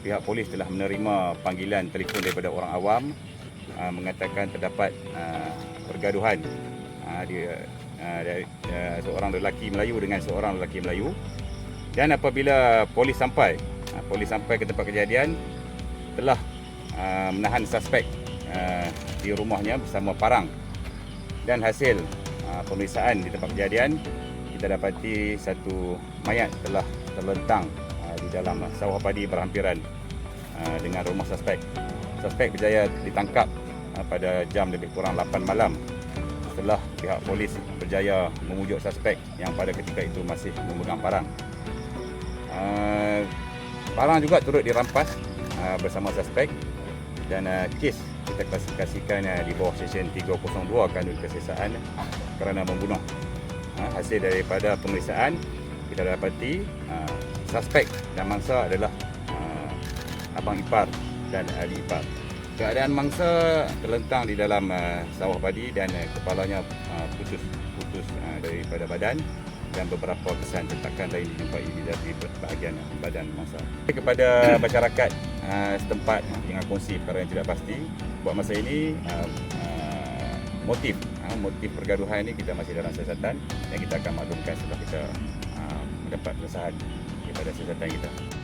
pihak polis telah menerima panggilan telefon daripada orang awam uh, mengatakan terdapat uh, pergaduhan. Uh, di, uh, dari uh, seorang lelaki Melayu dengan seorang lelaki Melayu. Dan apabila polis sampai uh, polis sampai ke tempat kejadian telah uh, menahan suspek uh, di rumahnya bersama parang. Dan hasil uh, pemeriksaan di tempat kejadian kita dapati satu mayat telah terlentang di dalam sawah padi berhampiran uh, dengan rumah suspek. Suspek berjaya ditangkap uh, pada jam lebih kurang 8 malam setelah pihak polis berjaya memujuk suspek yang pada ketika itu masih memegang parang. Uh, parang juga turut dirampas bersama suspek dan kes kita klasifikasikan di bawah Seksyen 302 Kanun Kesesaan kerana membunuh. Uh, hasil daripada pemeriksaan kita dapati suspek dan mangsa adalah uh, abang ipar dan adik ipar. Keadaan mangsa terlentang di dalam uh, sawah padi dan uh, kepalanya uh, putus putus uh, daripada badan dan beberapa kesan cetakan lain dijumpai di dari bahagian uh, badan mangsa. Kepada masyarakat uh, setempat dengan kongsi perkara yang tidak pasti buat masa ini uh, uh, motif uh, motif pergaduhan ini kita masih dalam siasatan dan kita akan maklumkan setelah kita uh, mendapat kesahan daripada siasatan kita.